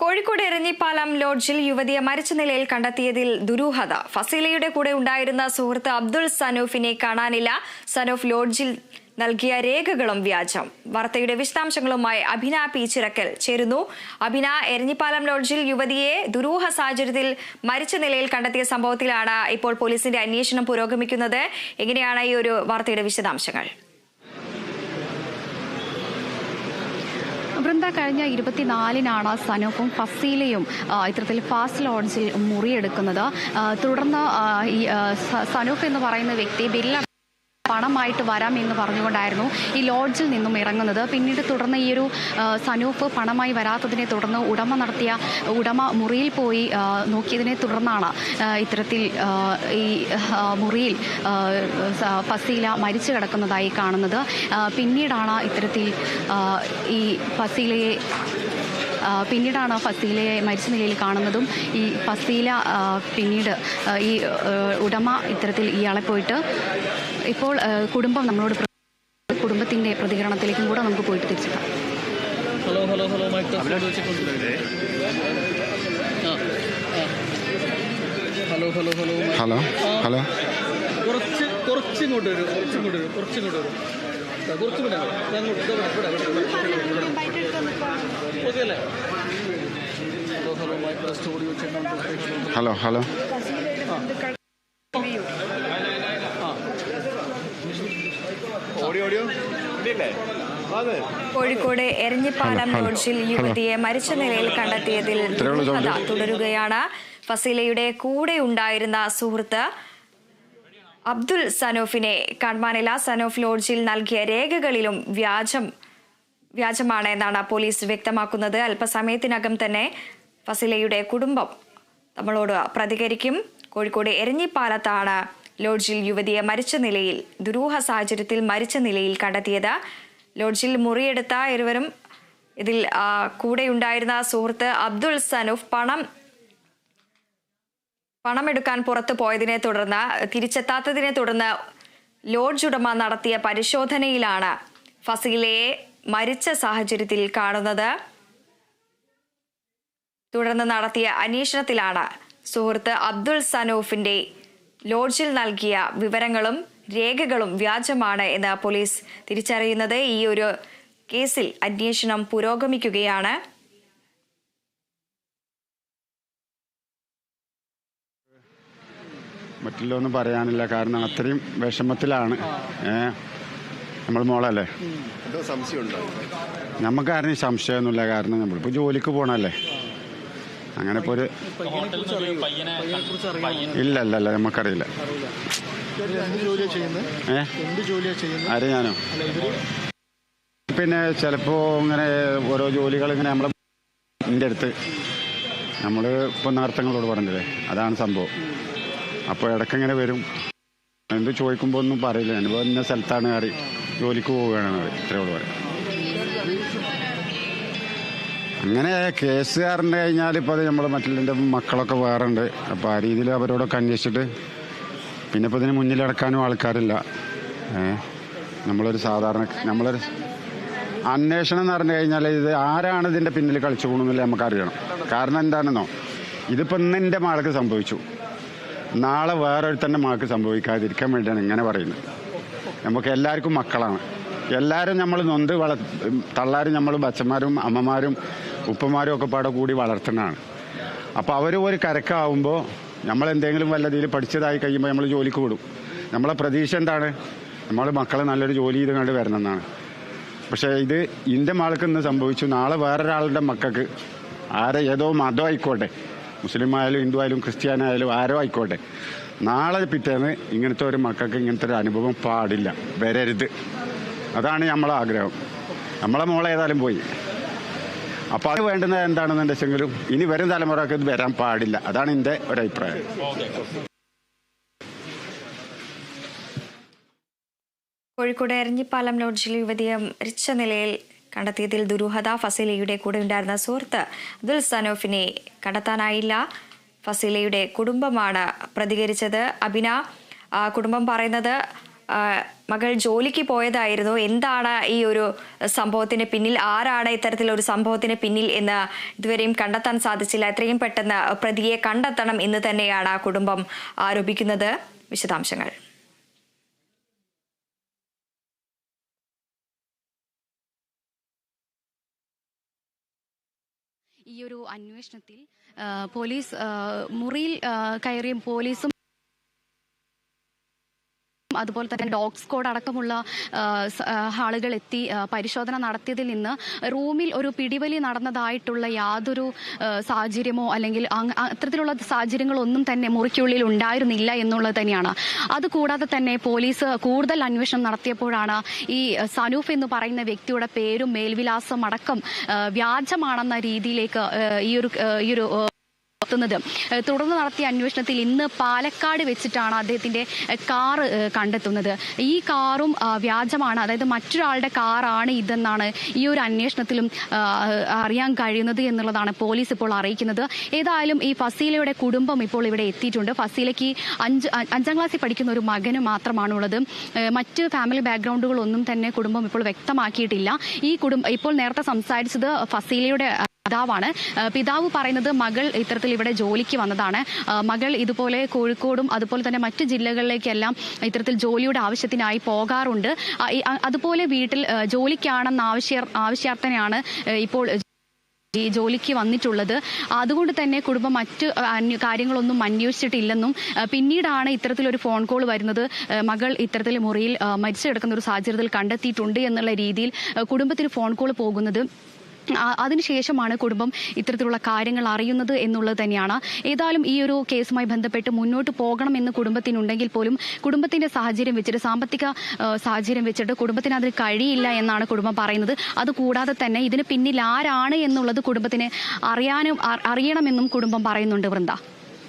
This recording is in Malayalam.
കോഴിക്കോട് എരഞ്ഞിപ്പാലം ലോഡ്ജിൽ യുവതിയെ മരിച്ച നിലയിൽ കണ്ടെത്തിയതിൽ ദുരൂഹത. ഫസീലയുടെ കൂടെ ഉണ്ടായിരുന്ന സുഹൃത്ത് അബ്ദുൾ സനൂഫിനെ കാണാനില്ല. സനൂഫ് ലോഡ്ജിൽ നൽകിയ രേഖകളും വ്യാജം. വാർത്തയുടെ വിശദാംശങ്ങളുമായി അഭിന പി ചിറക്കൽ ചേരുന്നു. അഭിന എരഞ്ഞിപ്പാലം ലോഡ്ജിൽ യുവതിയെ ദുരൂഹ സാഹചര്യത്തിൽ മരിച്ച നിലയിൽ കണ്ടെത്തിയ സംഭവത്തിലാണ് ഇപ്പോൾ പോലീസിന്റെ അന്വേഷണം പുരോഗമിക്കുന്നത്. എങ്ങനെയാണ് ഈ ഒരു വാർത്തയുടെ വിശദാംശങ്ങൾ? വൃന്ദ കഴിഞ്ഞ ഇരുപത്തിനാലിനാണ് സനൂപ്പും ഫസീലയും ഇത്തരത്തിൽ ഫാസ്റ്റ് ലോഡ്ജിൽ മുറിയെടുക്കുന്നത്. തുടർന്ന് ഈ എന്ന് പറയുന്ന വ്യക്തി ബില്ല പണമായിട്ട് വരാം എന്ന് പറഞ്ഞുകൊണ്ടായിരുന്നു ഈ ലോഡ്ജിൽ നിന്നും ഇറങ്ങുന്നത്. പിന്നീട് തുടർന്ന് ഈ ഒരു സനൂഫ് പണമായി വരാത്തതിനെ തുടർന്ന് ഉടമ നടത്തിയ ഉടമ മുറിയിൽ പോയി നോക്കിയതിനെ തുടർന്നാണ് ഇത്തരത്തിൽ ഈ മുറിയിൽ പസീല മരിച്ചു കിടക്കുന്നതായി കാണുന്നത്. പിന്നീടാണ് ഇത്തരത്തിൽ ഈ ഫസീലയെ ആ, പിന്നീടാണ് ഫസീലയെ മരിച്ച നിലയിൽ കാണുന്നതും ഈ ഫസീല പിന്നീട് ഈ ഉടമ ഇത്തരത്തിൽ ഇയാളെ പോയിട്ട് ഇപ്പോൾ കുടുംബം നമ്മളോട് കുടുംബത്തിന്റെ കുടുംബത്തിന്റെ പ്രതികരണത്തിലേക്കും കൂടെ നമുക്ക് പോയിട്ട് തിരിച്ചെത്താം. Hello hello hello mic hello hello. Hello. Hello hello കുറച്ച് കുറച്ചിങ്ങോട്ട് വരും കുറച്ചിങ്ങോട്ട് വരും കുറച്ചിങ്ങോട്ട് വരും. കുറച്ച് hello hello audio Kozhikode Eranjipalam ലോഡ്ജിൽ യുവതിയെ മരിച്ച നിലയിൽ കണ്ടെത്തിയതിൽ. തുടരുകയാണ്. ഫസീലയുടെ കൂടെ ഉണ്ടായിരുന്ന സുഹൃത്ത് അബ്ദുൾ സനോഫിനെ കൺമാനില സനോഫ് ലോഡ്ജിൽ നൽകിയ രേഖകളിലും വ്യാജം വ്യാജമാണ് എന്നാണ് പോലീസ് വ്യക്തമാക്കുന്നത്. അല്പസമയത്തിനകം തന്നെ ഫസിലയുടെ കുടുംബം നമ്മളോട് പ്രതികരിക്കും. കോഴിക്കോട് എരഞ്ഞിപ്പാലത്താണ് ലോഡ്ജിൽ യുവതിയെ മരിച്ച നിലയിൽ ദുരൂഹ സാഹചര്യത്തിൽ മരിച്ച നിലയിൽ കണ്ടെത്തിയത്. ലോഡ്ജിൽ മുറിയെടുത്ത ഇരുവരും ഇതിൽ കൂടെയുണ്ടായിരുന്ന സുഹൃത്ത് അബ്ദുൾ സനൂഫ് പണം പണമെടുക്കാൻ പുറത്തു പോയതിനെ തുടർന്ന് തിരിച്ചെത്താത്തതിനെ തുടർന്ന് ലോഡ്ജ് ഉടമ നടത്തിയ പരിശോധനയിലാണ് ഫസീലയെ മരിച്ച സാഹചര്യത്തിൽ കാണുന്നത്. തുടർന്ന് നടത്തിയ അന്വേഷണത്തിലാണ് സുഹൃത്ത് അബ്ദുൾ സനൂഫിന്റെ ലോഡ്ജിൽ നൽകിയ വിവരങ്ങളും രേഖകളും വ്യാജമാണ് എന്ന് പോലീസ് തിരിച്ചറിയുന്നത്. ഈ ഒരു കേസിൽ അന്വേഷണം പുരോഗമിക്കുകയാണ്. മറ്റുള്ളൊന്നും പറയാനില്ല. കാരണം അത്രയും വിഷമത്തിലാണ്. നമ്മൾ മോളല്ലേ? നമുക്ക് ആരും സംശയമൊന്നുമില്ല. കാരണം നമ്മളിപ്പോൾ ജോലിക്ക് പോകണല്ലേ അങ്ങനെ ഇപ്പോൾ ഒരു ഇല്ല ഇല്ല ഇല്ല നമുക്കറിയില്ല. ആരെ ഞാനോ? പിന്നെ ചിലപ്പോൾ ഇങ്ങനെ ഓരോ ജോലികൾ ഇങ്ങനെ നമ്മളെ എന്റെ അടുത്ത് നമ്മൾ ഇപ്പോൾ നേരത്തങ്ങളോട് പറഞ്ഞില്ലേ? അതാണ് സംഭവം. അപ്പോൾ ഇടയ്ക്കിങ്ങനെ വരും. എന്ത് ചോദിക്കുമ്പോൾ ഒന്നും പറയില്ല. ഞാനിപ്പോൾ ഇന്ന സ്ഥലത്താണ് കയറി ജോലിക്ക് പോവുകയാണ് ഇത്രയോട് പറയും. അങ്ങനെ കേസുകാരന്റെ കഴിഞ്ഞാൽ ഇപ്പോൾ അത് നമ്മൾ മറ്റുള്ള മക്കളൊക്കെ വേറെ ഉണ്ട് അപ്പോൾ ആ രീതിയിൽ അവരോടൊക്കെ അന്വേഷിച്ചിട്ട് പിന്നെ ഇപ്പോൾ ഇതിന് മുന്നിലടക്കാനും ആൾക്കാരില്ല. നമ്മളൊരു സാധാരണ നമ്മളൊരു അന്വേഷണം എന്ന് പറഞ്ഞു കഴിഞ്ഞാൽ ഇത് ആരാണ് ഇതിന്റെ പിന്നിൽ കളിച്ചു കൂടുന്നില്ല നമുക്ക് അറിയണം. കാരണം എന്താണെന്നോ? ഇതിപ്പോൾ ഇന്ന് എന്റെ മകൾക്ക് സംഭവിച്ചു. നാളെ വേറൊരുത്തന്റെ മകൾക്ക് സംഭവിക്കാതിരിക്കാൻ വേണ്ടിയാണ് ഇങ്ങനെ പറയുന്നത്. നമുക്ക് എല്ലാവർക്കും മക്കളാണ്. എല്ലാവരും നമ്മൾ നൊന്ത് വള തള്ളാരും നമ്മൾ അച്ഛന്മാരും അമ്മമാരും ഉപ്പമാരും ഒക്കെ പാടെ കൂടി വളർത്തുന്നതാണ്. അപ്പോൾ അവർ ഒരു കരക്കാവുമ്പോൾ നമ്മൾ എന്തെങ്കിലും വല്ല രീതിയിൽ പഠിച്ചതായി കഴിയുമ്പോൾ നമ്മൾ ജോലിക്ക് വിടും. നമ്മളെ പ്രതീക്ഷ എന്താണ്? നമ്മൾ മക്കളെ നല്ലൊരു ജോലി ചെയ്ത് കണ്ട് വരണമെന്നാണ്. പക്ഷേ ഇത് എന്റെ മകൾക്ക് ഇന്ന് സംഭവിച്ചു. നാളെ വേറൊരാളുടെ മക്കൾക്ക് ആരെ ഏതോ മതം ആയിക്കോട്ടെ. മുസ്ലിം ആയാലും ഹിന്ദു ആയാലും ക്രിസ്ത്യാനി ആയാലും ആരോ ആയിക്കോട്ടെ. നാളെ പിറ്റേന്ന് ഇങ്ങനത്തെ ഒരു മക്കൾക്ക് ഇങ്ങനത്തെ ഒരു അനുഭവം പാടില്ല. വരരുത്. അതാണ് നമ്മളെ ആഗ്രഹം. നമ്മളെ മോളെ ഏതായാലും പോയി. അപ്പോൾ അത് വേണ്ടുന്നത് എന്താണെന്ന് വെച്ചെങ്കിലും ഇനി വരും തലമുറയ്ക്ക് ഇത് വരാൻ പാടില്ല. അതാണ് എന്റെ അഭിപ്രായം. കോഴിക്കോട് എരഞ്ഞിപ്പാലം ലോഡ്ജിൽ യുവതിയെ മരിച്ച നിലയിൽ കണ്ടെത്തിയതിൽ ദുരൂഹത ഫസീലയുടെ കൂടെ ഉണ്ടായിരുന്ന സുഹൃത്ത് അബ്ദുൽ സനോഫിനെ കണ്ടെത്താനായില്ല. ഫസീലയുടെ കുടുംബമാണ് പ്രതികരിച്ചത്. അബിന കുടുംബം പറയുന്നത് മകൾ ജോലിക്ക് പോയതായിരുന്നു. എന്താണ് ഈ ഒരു സംഭവത്തിന് പിന്നിൽ? ആരാണ് ഇത്തരത്തിലൊരു സംഭവത്തിന് പിന്നിൽ എന്ന് ഇതുവരെയും കണ്ടെത്താൻ സാധിച്ചില്ല. എത്രയും പെട്ടെന്ന് പ്രതിയെ കണ്ടെത്തണം എന്ന് തന്നെയാണ് ആ കുടുംബം ആരോപിക്കുന്നത്. വിശദാംശങ്ങൾ ഈ ഒരു അന്വേഷണത്തിൽ പോലീസ് മുറിയിൽ കയറിയ പോലീസും അതുപോലെ തന്നെ ഡോഗ് സ്ക്വാഡ് അടക്കമുള്ള ആളുകൾ എത്തി പരിശോധന നടത്തിയതിൽ നിന്ന് റൂമിൽ ഒരു പിടിവലി നടന്നതായിട്ടുള്ള യാതൊരു സാഹചര്യമോ അല്ലെങ്കിൽ അത്തരത്തിലുള്ള സാഹചര്യങ്ങളൊന്നും തന്നെ മുറിക്കുള്ളിൽ ഉണ്ടായിരുന്നില്ല എന്നുള്ളത് തന്നെയാണ്. അതുകൂടാതെ തന്നെ പോലീസ് കൂടുതൽ അന്വേഷണം നടത്തിയപ്പോഴാണ് ഈ സനൂഫ് എന്ന് പറയുന്ന വ്യക്തിയുടെ പേരും മേൽവിലാസം അടക്കം വ്യാജമാണെന്ന രീതിയിലേക്ക് ഈ ഒരു ഈ ഒരു എത്തുന്നത് തുടർന്ന് നടത്തിയ അന്വേഷണത്തിൽ ഇന്ന് പാലക്കാട് വെച്ചിട്ടാണ് അദ്ദേഹത്തിന്റെ കാറ് കണ്ടെത്തുന്നത്. ഈ കാറും വ്യാജമാണ്. അതായത് മറ്റൊരാളുടെ കാറാണ് ഇതെന്നാണ് ഈ ഒരു അന്വേഷണത്തിലും അറിയാൻ കഴിയുന്നത് എന്നുള്ളതാണ് പോലീസ് ഇപ്പോൾ അറിയിക്കുന്നത്. ഏതായാലും ഈ ഫസീലയുടെ കുടുംബം ഇപ്പോൾ ഇവിടെ എത്തിയിട്ടുണ്ട്. ഫസീലയ്ക്ക് അഞ്ച് അഞ്ചാം ക്ലാസ്സിൽ പഠിക്കുന്ന ഒരു മകന് മാത്രമാണുള്ളത്. മറ്റ് ഫാമിലി ബാക്ക്ഗ്രൗണ്ടുകളൊന്നും തന്നെ കുടുംബം ഇപ്പോൾ വ്യക്തമാക്കിയിട്ടില്ല. ഈ കുടുംബം ഇപ്പോൾ നേരത്തെ സംസാരിച്ചത് ഫസീലയുടെ പിതാവാണ്. പിതാവ് പറയുന്നത് മകൾ ഇത്തരത്തിൽ ഇവിടെ ജോലിക്ക് വന്നതാണ്. മകൾ ഇതുപോലെ കോഴിക്കോടും അതുപോലെ തന്നെ മറ്റ് ജില്ലകളിലേക്കെല്ലാം ഇത്തരത്തിൽ ജോലിയുടെ ആവശ്യത്തിനായി പോകാറുണ്ട്. അതുപോലെ വീട്ടിൽ ജോലിക്കാണെന്ന ആവശ്യ ആവശ്യാർത്ഥനയാണ് ഇപ്പോൾ ജോലിക്ക് വന്നിട്ടുള്ളത്. അതുകൊണ്ട് തന്നെ കുടുംബം മറ്റ് കാര്യങ്ങളൊന്നും അന്വേഷിച്ചിട്ടില്ലെന്നും പിന്നീടാണ് ഇത്തരത്തിലൊരു ഫോൺ കോൾ വരുന്നത്. മകൾ ഇത്തരത്തിൽ മുറിയിൽ മരിച്ചു കിടക്കുന്ന ഒരു സാഹചര്യത്തിൽ കണ്ടെത്തിയിട്ടുണ്ട് എന്നുള്ള രീതിയിൽ കുടുംബത്തിന് ഫോൺ കോൾ പോകുന്നത് അതിനുശേഷമാണ് കുടുംബം ഇത്തരത്തിലുള്ള കാര്യങ്ങൾ അറിയുന്നത് എന്നുള്ളത് തന്നെയാണ്. ഏതായാലും ഈ ഒരു കേസുമായി ബന്ധപ്പെട്ട് മുന്നോട്ട് പോകണമെന്ന് കുടുംബത്തിനുണ്ടെങ്കിൽ പോലും കുടുംബത്തിന്റെ സാഹചര്യം വെച്ചിട്ട് സാമ്പത്തിക സാഹചര്യം വെച്ചിട്ട് കുടുംബത്തിന് അതിന് കഴിയില്ല എന്നാണ് കുടുംബം പറയുന്നത്. അതുകൂടാതെ തന്നെ ഇതിന് പിന്നിൽ ആരാണ് എന്നുള്ളത് കുടുംബത്തിന് അറിയാനും അറിയണമെന്നും കുടുംബം പറയുന്നുണ്ട് വൃന്ദ.